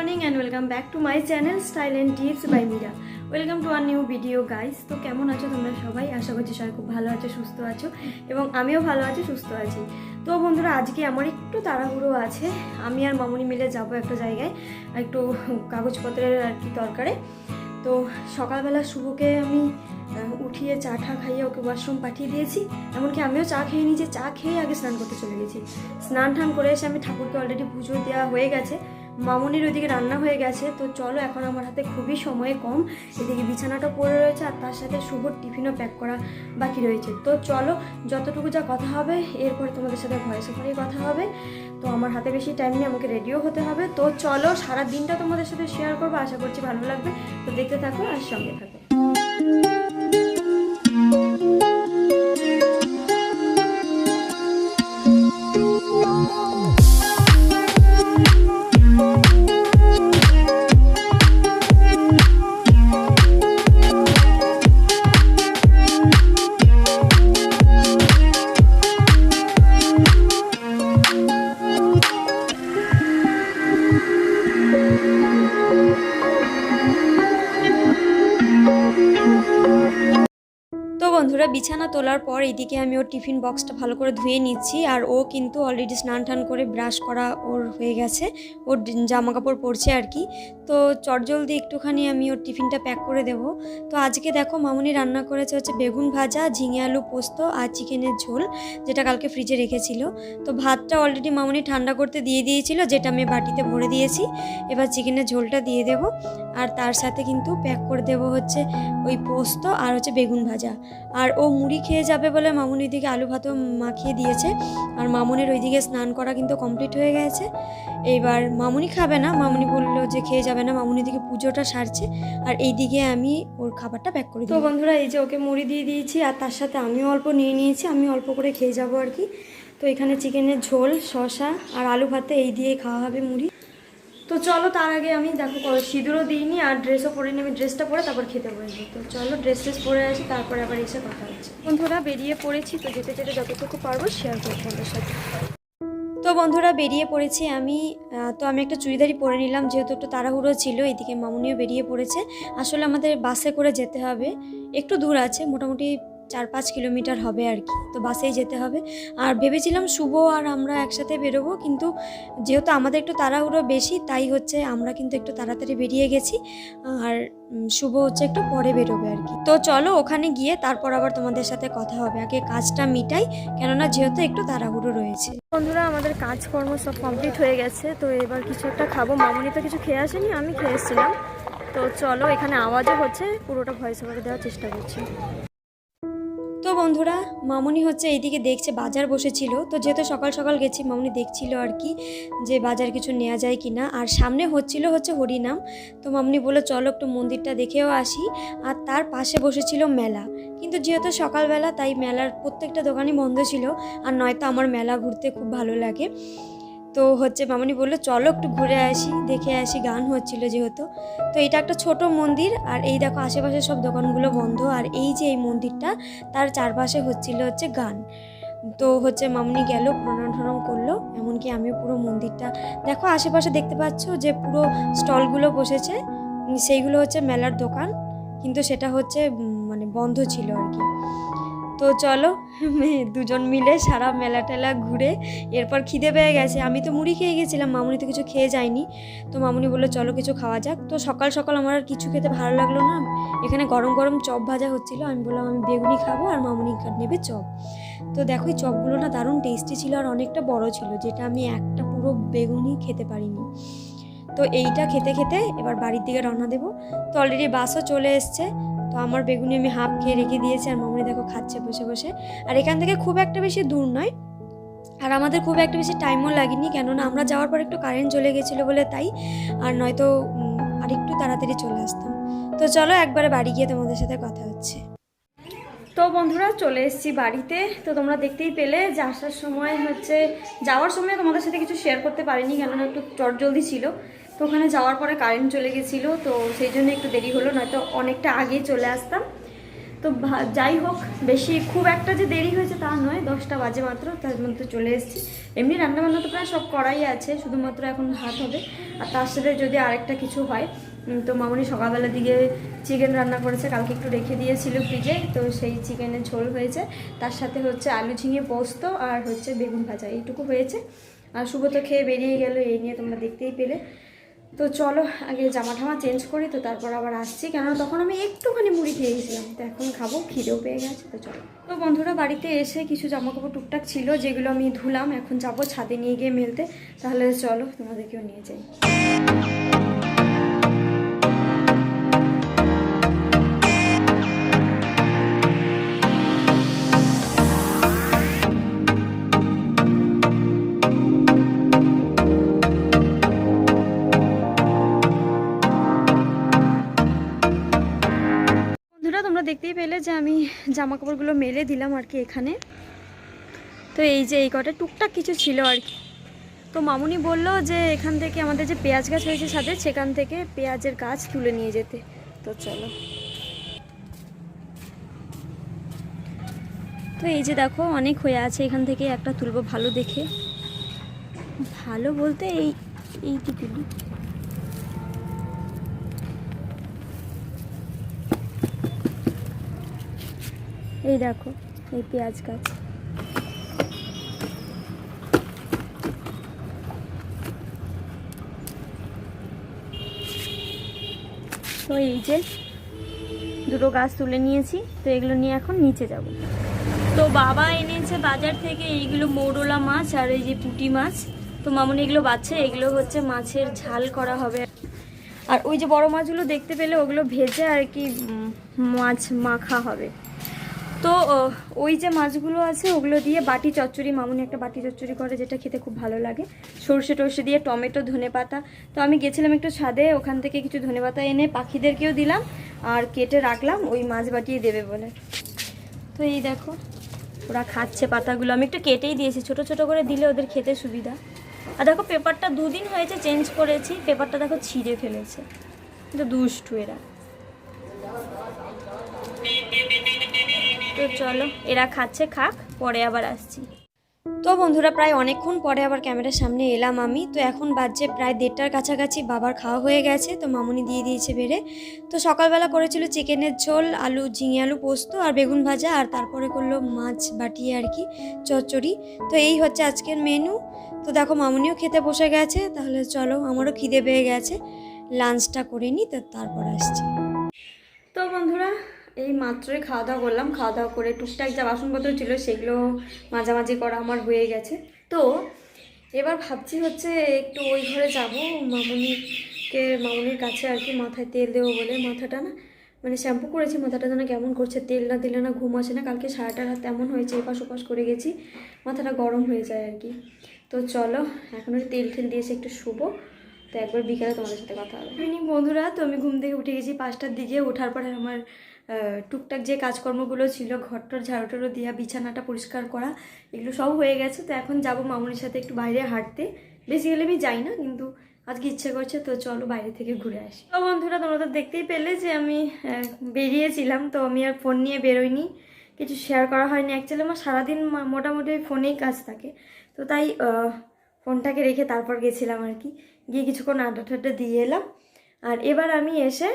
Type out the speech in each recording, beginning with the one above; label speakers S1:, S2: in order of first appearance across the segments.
S1: Morning and welcome back to my channel style and tips by Mira welcome to our new video guys তো কেমন আছো তোমরা সবাই? আশা করছি সবাই খুব ভালো আছো, সুস্থ আছো এবং আমিও ভালো আছি, সুস্থ আছি। তো বন্ধুরা, আজকে আমার একটু তাড়াহুড়ো আছে। আমি আর মামুনি মিলে যাব একটা জায়গায়, একটু কাগজপত্রের আর কি দরকারে। তো সকালবেলা শুভকে আমি উঠিয়ে চা ঠা খাইয়ে ওকে ওয়াশরুম পাঠিয়ে দিয়েছি। এমনকি আমিও চা খেয়ে নিয়েছি, চা খেয়ে আগে স্নান করতে চলে গেছি। স্নান টান করে এসে আমি ঠাকুরকে অলরেডি পুজো দেওয়া হয়ে গেছে। মামনির ওইদিকে রান্না হয়ে গেছে, তো চলো এখন আমার হাতে খুবই সময় কম। এদিকে বিছানাটা পড়ে রয়েছে আর তার সাথে শুভর টিফিনও প্যাক করা বাকি রয়েছে। তো চলো, যতটুকু যা কথা হবে, এরপরে তোমাদের সাথে ভয়েস ওভারেই কথা হবে। তো আমার হাতে বেশি টাইম নেই, আমাকে রেডিও হতে হবে। তো চলো, সারা দিনটা তোমাদের সাথে শেয়ার করব, আশা করছি ভালো লাগবে। তো দেখতে থাকো আর সঙ্গে থাকো। বন্ধুরা বিছানা তোলার পর এদিকে আমি ওর টিফিন বক্সটা ভালো করে ধুয়ে নিচ্ছি আর ও কিন্তু অলরেডি স্নান টান করে ব্রাশ করা ওর হয়ে গেছে। ওর জামা কাপড় পরছে আর কি। তো চটজলদি একটুখানি আমি ওর টিফিনটা প্যাক করে দেব। তো আজকে দেখো মামুনি রান্না করেছে হচ্ছে বেগুন ভাজা, ঝিঙে আলু পোস্ত আর চিকেনের ঝোল, যেটা কালকে ফ্রিজে রেখেছিল। তো ভাতটা অলরেডি মামুনি ঠান্ডা করতে দিয়ে দিয়েছিল, যেটা আমি বাটিতে ভরে দিয়েছি। এবার চিকেনের ঝোলটা দিয়ে দেব। আর তার সাথে কিন্তু প্যাক করে দেব হচ্ছে ওই পোস্ত আর হচ্ছে বেগুন ভাজা। আর ও মুড়ি খেয়ে যাবে বলে মামুনির দিকে আলু ভাতও মাখিয়ে দিয়েছে। আর মামুনির ওইদিকে স্নান করা কিন্তু কমপ্লিট হয়ে গেছে। এইবার মামুনি খাবে না মামুনি বলল যে খেয়ে যাবে না মামুনির দিকে পুজোটা সারছে। আর এইদিকে আমি ওর খাবারটা প্যাক করে তো বন্ধুরা এই যে ওকে মুড়ি দিয়ে দিয়েছি আর তার সাথে আমিও অল্প নিয়ে নিয়েছি আমি অল্প করে খেয়ে যাব আর কি। তো এখানে চিকেনের ঝোল শসা আর আলু ভাতে এই দিয়ে খাওয়া হবে মুড়ি। তো চলো তার আগে আমি দেখো সিঁদুরও দিইনি আর ড্রেসও পরে নিই আমি ড্রেসটা পরে তারপর খেতে বসবো। তো চলো ড্রেস ট্রেস পরে আসি, তারপরে আবার এসে কথা হচ্ছে। বন্ধুরা বেরিয়ে পড়েছি, তো যেতে যেতে যতটুকু পারব শেয়ার করব তোমাদের সাথে। তো বন্ধুরা বেরিয়ে পড়েছি আমি তো আমি একটা চুড়িদারি পরে নিলাম, যেহেতু একটু তাড়াহুড়ো ছিল, এদিকে মামুনিও বেরিয়ে পড়েছে। আসলে আমাদের বাসে করে যেতে হবে, একটু দূর আছে, মোটামুটি চার পাঁচ কিলোমিটার হবে আর কি। তো বাসেই যেতে হবে। আর ভেবেছিলাম শুভ আর আমরা একসাথে বেরোবো, কিন্তু যেহেতু আমাদের একটু তাড়াহুড়ো বেশি, তাই হচ্ছে আমরা কিন্তু একটু তাড়াতাড়ি বেরিয়ে গেছি। আর শুভ হচ্ছে একটু পরে বেরোবে আর কি। তো চলো ওখানে গিয়ে তারপর আবার তোমাদের সাথে কথা হবে। আগে কাজটা মিটাই, কেননা যেহেতু একটু তাড়াহুড়ো রয়েছে। বন্ধুরা, আমাদের কাজকর্ম সব কমপ্লিট হয়ে গেছে। তো এবার কিছু একটা খাব। মামুনি তো কিছু খেয়ে আসেনি, আমি খেয়ে এসেছিলাম। তো চলো, এখানে আওয়াজও হচ্ছে। পুরোটা ভয়েস ওভারে দেওয়ার চেষ্টা করছি। তো বন্ধুরা, মামনি হচ্ছে এইদিকে দেখছে, বাজার বসেছিল। তো যেহেতু সকাল সকাল গেছি, মামনি দেখছিল আর কি যে বাজার কিছু নেওয়া যায় কি না আর সামনে হচ্ছিল হচ্ছে হরিনাম। তো মামনি বলে চলো একটু মন্দিরটা দেখেও আসি। আর তার পাশে বসেছিল মেলা। কিন্তু যেহেতু সকালবেলা, তাই মেলার প্রত্যেকটা দোকানই বন্ধ ছিল। আর নয়তো আমার মেলা ঘুরতে খুব ভালো লাগে। তো হচ্ছে মামনি বলল, চলো একটু ঘুরে আসি, দেখে আসি, গান হচ্ছিল যেহেতু। তো এটা একটা ছোট মন্দির, আর এই দেখো আশেপাশে সব দোকানগুলো বন্ধ, আর এই যে এই মন্দিরটা, তার চারপাশে হচ্ছিল হচ্ছে গান। তো হচ্ছে মামনি গেল প্রণাম টনাম করল, এমনকি আমিও পুরো মন্দিরটা, দেখো আশেপাশে দেখতে পাচ্ছ যে পুরো স্টলগুলো বসেছে সেইগুলো হচ্ছে মেলার দোকান, কিন্তু সেটা হচ্ছে মানে বন্ধ ছিল আর কি। তো চলো দুজন মিলে সারা মেলা টেলা ঘুরে এরপর খিদে পেয়ে গেছে। আমি তো মুড়ি খেয়ে গেছিলাম, মামুনি তো কিছু খেয়ে যায়নি। তো মামুনি বলল, চলো কিছু খাওয়া যাক। তো সকাল সকাল আমার আর কিছু খেতে ভালো লাগল না। এখানে গরম গরম চপ ভাজা হচ্ছিল। আমি বললাম, আমি বেগুনি খাব আর মামুনি নেবে চপ। তো দেখো, এই চপগুলো না দারুণ টেস্টি ছিল আর অনেকটা বড় ছিল, যেটা আমি একটা পুরো বেগুনি খেতে পারিনি। তো এইটা খেতে খেতে এবার বাড়ির দিকে রওনা দেবো। তো অলরেডি বাসও চলে এসছে। তো আমার বেগুনি আমি হাফ খেয়ে রেখে দিয়েছি আর দেখো, খাচ্ছে বসে বসে। আর এখান থেকে খুব একটা বেশি দূর নয়। আর আমাদের খুব একটা বেশি টাইমও লাগেনি, কেননা আমরা যাওয়ার পর একটু কারেন্ট চলে গেছিল বলে তাই। আর নয়তো আর একটু তাড়াতাড়ি চলে আসতাম। তো চলো, একবারে বাড়ি গিয়ে তোমাদের সাথে কথা হচ্ছে। তো বন্ধুরা, চলে এসেছি বাড়িতে। তো তোমরা দেখতেই পেলে যে আসার সময় হচ্ছে, যাওয়ার সময় তোমাদের সাথে কিছু শেয়ার করতে পারিনি, কেননা একটু চটজলদি ছিল। তো ওখানে যাওয়ার পরে কারেন্ট চলে গেছিল, তো সেই জন্য একটু দেরি হলো, নয়তো অনেকটা আগেই চলে আসতাম। তো যাই হোক, বেশি খুব একটা যে দেরি হয়েছে তা নয়, দশটা বাজে মাত্র, তার মধ্যে চলে এসেছি। এমনি রান্নাবান্না তো প্রায় সব করাই আছে, শুধুমাত্র এখন ভাত হবে। আর তার সাথে যদি আরেকটা কিছু হয় তো মামনি সকালবেলার দিকে চিকেন রান্না করেছে, কালকে একটু রেখে দিয়েছিল ফ্রিজে, তো সেই চিকেনের ঝোল হয়েছে। তার সাথে হচ্ছে আলু ঝিঙে পোস্ত আর হচ্ছে বেগুন ভাজা, এইটুকু হয়েছে। আর শুভ তো খেয়ে বেরিয়ে গেল, এই নিয়ে তোমরা দেখতেই পেলে। তো চলো, আগে জামা ঠামা চেঞ্জ করি, তো তারপর আবার আসছি। কেননা তখন আমি একটুখানি মুড়ি খেয়ে গেছিলাম, তো এখন খাব, খিদেও পেয়ে গেছে, তো চলো। তো বন্ধুরা, বাড়িতে এসে কিছু জামা কাপড় টুকটাক ছিল, যেগুলো আমি ধুলাম, এখন যাব ছাদে নিয়ে গিয়ে মেলতে। তাহলে চলো, তোমাদেরকেও নিয়ে যাই। যে আমি জামা কাপড়গুলো মেলে দিলাম আর কি এখানে। তো এই যে এই কটা টুকটাক কিছু ছিল আর কি। তো মামুনি বলল যে এখান থেকে আমাদের যে পেঁয়াজ গাছ হয়েছে সাথে সেখান থেকে পেঁয়াজের গাছ তুলে নিয়ে যেতে। তো চলো। তো এই যে দেখো, অনেক হয়ে আছে এখান থেকে, একটা তুলবো ভালো দেখে। ভালো বলতে এই এইটি তুলি এই দেখো, এই পেঁয়াজ গাছ। তো এই যে দুটো গাছ তুলে নিয়েছি, তো এগুলো নিয়ে এখন নিচে যাব। তো বাবা এনেছে বাজার থেকে এইগুলো মৌরলা মাছ আর এই যে পুটি মাছ। তো মামুনি এগুলো বাচ্ছে, এগুলো হচ্ছে মাছের ঝাল করা হবে। আর ওই যে বড় মাছগুলো দেখতে পেলে ওগুলো ভেজে আর কি মাছ মাখা হবে। তো ওই যে মাছগুলো আছে, ওগুলো দিয়ে বাটি চচ্চড়ি, মামুনি একটা বাটি চচ্চড়ি করে যেটা খেতে খুব ভালো লাগে। সর্ষে টর্ষে দিয়ে টমেটো, ধনে পাতা। তো আমি গেছিলাম একটু ছাদে, ওখান থেকে কিছু ধনে পাতা এনে পাখিদেরকেও দিলাম আর কেটে রাখলাম, ওই মাছ বাটিয়ে দেবে বলে। তো এই দেখো, ওরা খাচ্ছে পাতাগুলো। আমি একটু কেটেই দিয়েছি, ছোট ছোট করে দিলে ওদের খেতে সুবিধা। আর দেখো, পেপারটা দুদিন হয়েছে চেঞ্জ করেছি, পেপারটা দেখো ছিঁড়ে ফেলেছে। কিন্তু দুষ্টু এরা। তো চলো, এরা খাচ্ছে, খাক, পরে আবার আসছি। তো বন্ধুরা, প্রায় অনেকক্ষণ পরে আবার ক্যামেরার সামনে এলাম আমি। তো এখন বাজছে প্রায় দেড়টার কাছাকাছি, বাবার খাওয়া হয়ে গেছে, তো মামুনি দিয়ে দিয়েছে বেড়ে। তো সকালবেলা করেছিল চিকেনের ঝোল, আলু, ঝিঙে আলু পোস্ত আর বেগুন ভাজা, আর তারপরে করল মাছ বাটিয়ে আর কি, চচ্চড়ি। তো এই হচ্ছে আজকের মেনু তো দেখো, মামুনিও খেতে বসে গেছে, তাহলে চলো, আমারও খিদে পেয়ে গেছে। লাঞ্চটা করে নিই তো তারপর আসছি। তো বন্ধুরা এই মাত্রই খাওয়া দাওয়া করলাম। খাওয়া দাওয়া করে টুকটাক যা বাসনপত্র ছিল সেগুলো মাঝামাঝি করা আমার হয়ে গেছে। তো এবার ভাবছি হচ্ছে একটু ওই ঘরে যাব। মামুনিকে, মামুনির কাছে আর কি মাথায় তেল দেবো বলে মাথাটা না মানে শ্যাম্পু করেছি, মাথাটা যেন কেমন করছে, তেল না দিলে না ঘুম আসে না। কালকে সারাটা রাত তেমন হয়েছে, এপাশ ওপাশ করে গেছি, মাথাটা গরম হয়ে যায় আর কি। তো চলো, এখন তেল ঠেল দিয়েছে একটু শুবো। তো একবার বিকেলে তোমাদের সাথে কথা হবে। বন্ধুরা, তো আমি ঘুম থেকে উঠে গেছি, পাঁচটার দিকে, ওঠার পরে আমার টুকটাক যে কাজকর্মগুলো ছিল, ঘরটর ঝাড়ুটারও দেওয়া বিছানাটা পরিষ্কার করা, এগুলো সব হয়ে গেছে। তো এখন যাব মামুনির সাথে একটু বাইরে হাঁটতে। বেসিক্যালি আমি যাই না, কিন্তু আজকে ইচ্ছে করছে, তো চলো বাইরে থেকে ঘুরে আসি। তো বন্ধুরা, তোমরা তো দেখতেই পেলে যে আমি বেরিয়েছিলাম, তো আমি আর ফোন নিয়ে বেরোইনি। কিছু শেয়ার করা হয়নি। অ্যাকচুয়ালি আমার সারাদিন মোটামুটি ফোনেই কাজ থাকে। তো তাই ফোনটাকে রেখে তারপর গেছিলাম আর কি। গিয়ে কিছুক্ষণ আড্ডা ঠাড্ডা দিয়ে এলাম। আর এবার আমি এসে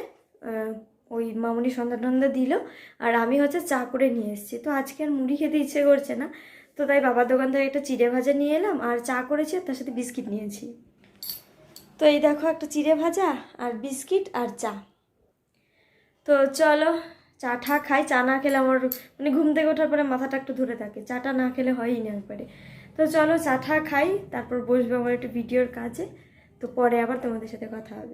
S1: ওই মামুনি সন্ধ্যা টন্ধা দিল, আর আমি হচ্ছে চা করে নিয়ে এসেছি। তো আজকে আর মুড়ি খেতে ইচ্ছে করছে না। তো তাই বাবার দোকান থেকে একটা চিড়ে ভাজা নিয়ে এলাম, আর চা করেছি তার সাথে বিস্কিট নিয়েছি। তো এই দেখো একটা চিড়ে ভাজা আর বিস্কিট আর চা। তো চলো, চা ঠা খাই। চা না খেলে আমার মানে ঘুম থেকে ওঠার পরে মাথাটা একটু ধরে থাকে। চাটা না খেলে হয়ই না একবারে। তো চলো, চা ঠা খাই, তারপর বসবো আমার একটু ভিডিওর কাজে। তো পরে আবার তোমাদের সাথে কথা হবে।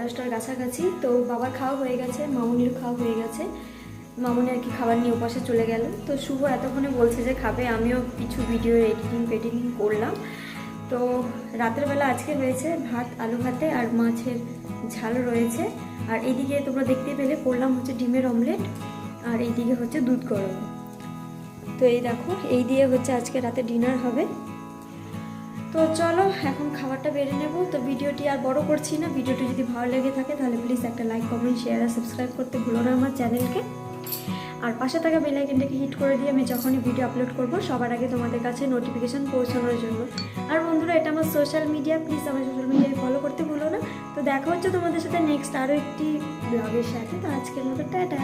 S1: দশটার কাছাকাছি, তো বাবার খাওয়া হয়ে গেছে, মামুনির খাওয়া হয়ে গেছে। মামুনি আর কি খাবার নিয়ে উপাসে চলে গেল। তো শুভ এতক্ষণে বলছে যে খাবে, আমিও কিছু ভিডিও এডিটিং ফেডিটিং করলাম। তো রাতের বেলা আজকে হয়েছে ভাত, আলু ভাতে আর মাছের ঝাল রয়েছে। আর এইদিকে তোমরা দেখতে পেলে করলাম হচ্ছে ডিমের অমলেট আর এইদিকে হচ্ছে দুধ গরম। তো এই দেখো, এই দিয়ে হচ্ছে আজকে রাতে ডিনার হবে। তো চলো, এখন খাবারটা বেড়ে নেব। তো ভিডিওটি আর বড় করছি না। ভিডিওটি যদি ভালো লেগে থাকে, তাহলে প্লিজ একটা লাইক কমেন্ট শেয়ার আর সাবস্ক্রাইব করতে ভুলো না আমার চ্যানেলকে আর পাশে থাকা বেল আইকনটাকে হিট করে দিয়ে আমি যখনই ভিডিও আপলোড করব, সবার আগে তোমাদের কাছে নোটিফিকেশান পৌঁছানোর জন্য। আর বন্ধুরা, এটা আমার সোশ্যাল মিডিয়া প্লিজ আমার সোশ্যাল মিডিয়ায় ফলো করতে ভুলো না। তো দেখা হচ্ছে তোমাদের সাথে নেক্সট আরও একটি ব্লগের সাথে। তো আজকের মতো, টাটা!